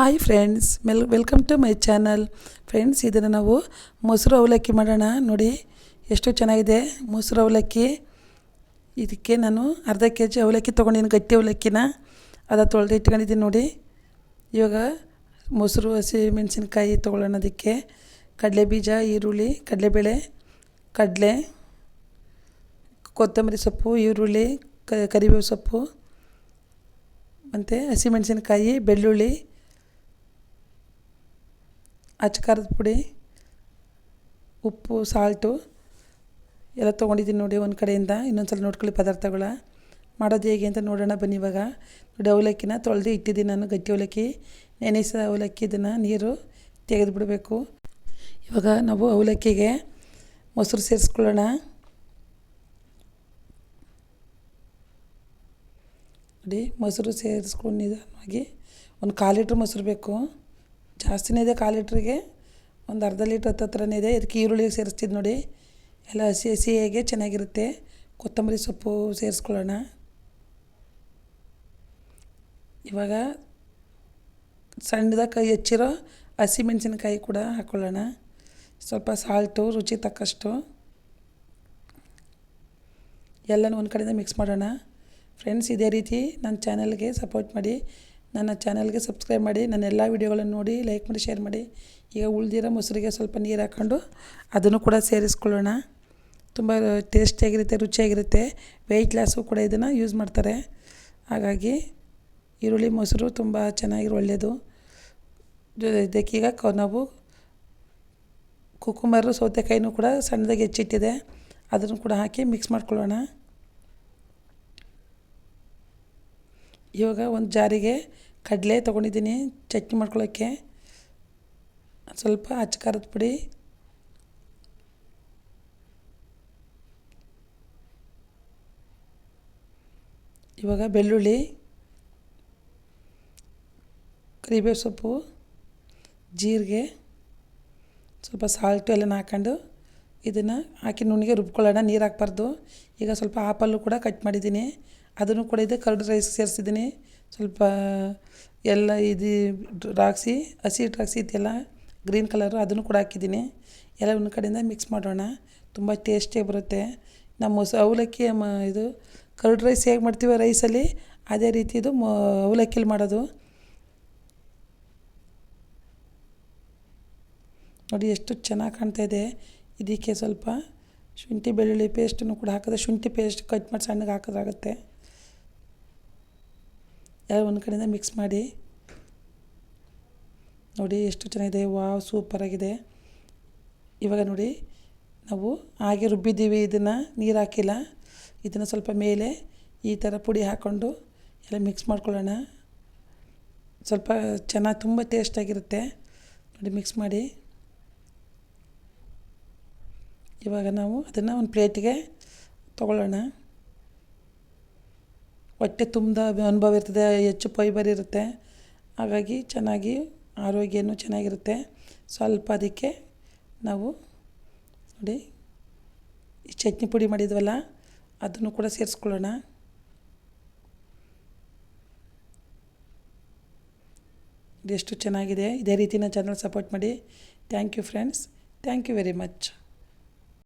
Hi friends ಮೆಲ್ welcome to my channel friends ಇದನ್ನು ನಾವು ಮೊಸರು ಅವಲಕ್ಕಿ ಮಾಡೋಣ. ನೋಡಿ, ಎಷ್ಟು ಚೆನ್ನಾಗಿದೆ ಮೊಸರು ಅವಲಕ್ಕಿ. ಇದಕ್ಕೆ ನಾನು ಅರ್ಧ ಕೆ ಜಿ ಅವಲಕ್ಕಿ ತೊಗೊಂಡಿದ್ದೀನಿ, ಗಟ್ಟಿ ಅವಲಕ್ಕಿನ. ಅದ ತೊಳೆದು ಇಟ್ಕೊಂಡಿದ್ದೀನಿ ನೋಡಿ. ಇವಾಗ ಮೊಸರು, ಹಸಿ ಮೆಣಸಿನ್ಕಾಯಿ ತೊಗೊಳ್ಳೋಣ ಅದಕ್ಕೆ. ಕಡಲೆ ಬೀಜ, ಈರುಳ್ಳಿ, ಕಡಲೆಬೇಳೆ, ಕಡಲೆ, ಕೊತ್ತಂಬರಿ ಸೊಪ್ಪು, ಈರುಳ್ಳಿ ಕರಿಬೇವು ಸೊಪ್ಪು, ಮತ್ತು ಹಸಿಮೆಣಸಿನ್ಕಾಯಿ ಬೆಳ್ಳುಳ್ಳಿ ಅಚ್ಕಾರದ ಪುಡಿ, ಉಪ್ಪು ಸಾಲ್ಟು ಎಲ್ಲ ತೊಗೊಂಡಿದ್ದೀನಿ ನೋಡಿ ಒಂದು ಕಡೆಯಿಂದ. ಇನ್ನೊಂದು ಸಲ ನೋಡ್ಕೊಳ್ಳಿ ಪದಾರ್ಥಗಳ. ಮಾಡೋದು ಹೇಗೆ ಅಂತ ನೋಡೋಣ ಬನ್ನಿ ಇವಾಗ. ನೋಡಿ, ಅವಲಕ್ಕಿನ ತೊಳೆದು ಇಟ್ಟಿದ್ದೀನಿ ನಾನು, ಗಟ್ಟಿ ಅವಲಕ್ಕಿ. ನೆನೆಸಿದ ಅವಲಕ್ಕಿ ಇದನ್ನು, ನೀರು ತೆಗೆದು ಬಿಡಬೇಕು ಇವಾಗ ನಾವು ಅವಲಕ್ಕಿಗೆ ಮೊಸರು ಸೇರಿಸ್ಕೊಳ್ಳೋಣ. ನೋಡಿ, ಮೊಸರು ಸೇರಿಸ್ಕೊಂಡು ನಿಧಾನವಾಗಿ ಒಂದು ಕಾಲು ಲೀಟ್ರ್ ಮೊಸರು ಬೇಕು. ಜಾಸ್ತಿನೇ ಇದೆ ಕಾಲು ಲೀಟ್ರಿಗೆ ಒಂದು ಅರ್ಧ ಲೀಟ್ರ್ ಹತ್ತತ್ರನೇ ಇದೆ. ಇದಕ್ಕೆ ಈರುಳ್ಳಿ ಸೇರಿಸ್ತಿದ್ದು ನೋಡಿ. ಎಲ್ಲ ಹಸಿ ಹಸಿಯಾಗೆ ಚೆನ್ನಾಗಿರುತ್ತೆ. ಕೊತ್ತಂಬರಿ ಸೊಪ್ಪು ಸೇರಿಸ್ಕೊಳ್ಳೋಣ. ಇವಾಗ ಸಣ್ಣದಾಗ ಕೈ ಹೆಚ್ಚಿರೋ ಹಸಿಮೆಣಸಿನಕಾಯಿ ಕೂಡ ಹಾಕ್ಕೊಳ್ಳೋಣ ಸ್ವಲ್ಪ ಸಾಲ್ಟು, ರುಚಿ ತಕ್ಕಷ್ಟು. ಎಲ್ಲನೂ ಒಂದು ಕಡೆಯಿಂದ ಮಿಕ್ಸ್ ಮಾಡೋಣ. ಫ್ರೆಂಡ್ಸ್, ಇದೇ ರೀತಿ ನನ್ನ ಚಾನಲ್ಗೆ ಸಪೋರ್ಟ್ ಮಾಡಿ. ನನ್ನ ಚಾನಲ್ಗೆ ಸಬ್ಸ್ಕ್ರೈಬ್ ಮಾಡಿ, ನನ್ನ ಎಲ್ಲ ವಿಡಿಯೋಗಳನ್ನು ನೋಡಿ ಲೈಕ್ ಮಾಡಿ ಶೇರ್ ಮಾಡಿ. ಈಗ ಉಳಿದಿರೋ ಮೊಸರಿಗೆ ಸ್ವಲ್ಪ ನೀರು ಹಾಕ್ಕೊಂಡು ಅದನ್ನು ಕೂಡ ಸೇರಿಸ್ಕೊಳ್ಳೋಣ. ತುಂಬ ಟೇಸ್ಟಿಯಾಗಿರುತ್ತೆ ರುಚಿಯಾಗಿರುತ್ತೆ ವೆಯ್ಟ್ ಲಾಸು ಕೂಡ ಇದನ್ನು ಯೂಸ್ ಮಾಡ್ತಾರೆ. ಹಾಗಾಗಿ ಈರುಳ್ಳಿ, ಮೊಸರು ತುಂಬ ಚೆನ್ನಾಗಿರೋ ಒಳ್ಳೆಯದು ಇದಕ್ಕೀಗ ನಾವು ಕುಕುಂಬರು ಸೌತೆಕಾಯಿನೂ ಕೂಡ ಸಣ್ಣದಾಗಿ ಹೆಚ್ಚಿಟ್ಟಿದೆ. ಅದನ್ನು ಕೂಡ ಹಾಕಿ ಮಿಕ್ಸ್ ಮಾಡ್ಕೊಳ್ಳೋಣ. ಇವಾಗ ಒಂದು ಜಾರಿಗೆ ಕಡಲೆ ತೊಗೊಂಡಿದ್ದೀನಿ, ಚಟ್ನಿ ಮಾಡ್ಕೊಳ್ಳೋಕ್ಕೆ ಸ್ವಲ್ಪ ಅಚ್ಚ ಖಾರದ ಪುಡಿ. ಇವಾಗ ಬೆಳ್ಳುಳ್ಳಿ, ಕರಿಬೇವು ಸೊಪ್ಪು, ಜೀರಿಗೆ, ಸ್ವಲ್ಪ ಸಾಲ್ಟು ಎಲ್ಲ ಹಾಕ್ಕೊಂಡು ಇದನ್ನು ಹಾಕಿ ನುಣ್ಣಿಗೆ ರುಬ್ಕೊಳ್ಳೋಣ, ನೀರು ಹಾಕ್ಬಾರ್ದು. ಈಗ ಸ್ವಲ್ಪ ಆಪಲ್ಲು ಕೂಡ ಕಟ್ ಮಾಡಿದ್ದೀನಿ. ಅದನ್ನು ಕೂಡ ಇದೆ ಕರ್ಡ್ ರೈಸ್ ಸೇರಿಸಿದ್ದೀನಿ. ಸ್ವಲ್ಪ, ಎಲ್ಲ ಇದು ದ್ರಾಕ್ಷಿ, ಹಸಿ ದ್ರಾಕ್ಷಿ ಇದೆಯಲ್ಲ, ಗ್ರೀನ್ ಕಲರು ಅದನ್ನು ಕೂಡ ಹಾಕಿದ್ದೀನಿ. ಎಲ್ಲ ಒಂದು ಕಡೆಯಿಂದ ಮಿಕ್ಸ್ ಮಾಡೋಣ. ತುಂಬ ಟೇಸ್ಟಿಯಾಗಿ ಬರುತ್ತೆ. ನಮ್ಮ ಅವಲಕ್ಕಿ ಇದು ಕರ್ಡ್ ರೈಸ್ ಹೇಗೆ ಮಾಡ್ತೀವಿ ರೈಸಲ್ಲಿ, ಅದೇ ರೀತಿ ಇದು ಅವಲಕ್ಕಿಲಿ ಮಾಡೋದು. ನೋಡಿ ಎಷ್ಟು ಚೆನ್ನಾಗಿ ಕಾಣ್ತಾಯಿದೆ ಇದಕ್ಕೆ ಸ್ವಲ್ಪ ಶುಂಠಿ, ಬೆಳ್ಳುಳ್ಳಿ ಪೇಸ್ಟನ್ನು ಕೂಡ ಹಾಕಿದ್ರೆ ಶುಂಠಿ ಪೇಸ್ಟ್ ಕಟ್ ಮಾಡಿ ಸಣ್ಣಗೆ ಹಾಕೋದಾಗುತ್ತೆ ಎಲ್ಲ ಒಂದು ಕಡೆಯಿಂದ ಮಿಕ್ಸ್ ಮಾಡಿ. ನೋಡಿ ಎಷ್ಟು ಚೆನ್ನಾಗಿದೆ. ವಾವ್ ಸೂಪರಾಗಿದೆ ಇವಾಗ ನೋಡಿ, ನಾವು ಹಾಗೆ ರುಬ್ಬಿದ್ದೀವಿ. ಇದನ್ನು ನೀರು ಹಾಕಿಲ್ಲ. ಇದನ್ನು ಸ್ವಲ್ಪ ಮೇಲೆ ಈ ಥರ ಪುಡಿ ಹಾಕ್ಕೊಂಡು ಎಲ್ಲ ಮಿಕ್ಸ್ ಮಾಡ್ಕೊಳ್ಳೋಣ. ಸ್ವಲ್ಪ ಚೆನ್ನಾಗಿ, ತುಂಬ ಟೇಸ್ಟಾಗಿರುತ್ತೆ ನೋಡಿ ಮಿಕ್ಸ್ ಮಾಡಿ. ಇವಾಗ ನಾವು ಅದನ್ನು ಒಂದು ಪ್ಲೇಟಿಗೆ ತೊಗೊಳ್ಳೋಣ. ಹೊಟ್ಟೆ ತುಂಬ ಅನುಭವ ಇರ್ತದೆ, ಹೆಚ್ಚು ಫೈಬರ್ ಇರುತ್ತೆ. ಹಾಗಾಗಿ ಚೆನ್ನಾಗಿ ಆರೋಗ್ಯನೂ ಚೆನ್ನಾಗಿರುತ್ತೆ. ಸ್ವಲ್ಪ ಅದಕ್ಕೆ ನಾವು ನೋಡಿ ಈ ಚಟ್ನಿ ಪುಡಿ ಮಾಡಿದ್ವಲ್ಲ, ಅದನ್ನು ಕೂಡ ಸೇರಿಸ್ಕೊಳ್ಳೋಣ. ಎಷ್ಟು ಚೆನ್ನಾಗಿದೆ, ಇದೇ ರೀತಿ ನನ್ನ ಚಾನಲ್ ಸಪೋರ್ಟ್ ಮಾಡಿ. Thank you friends thank you very much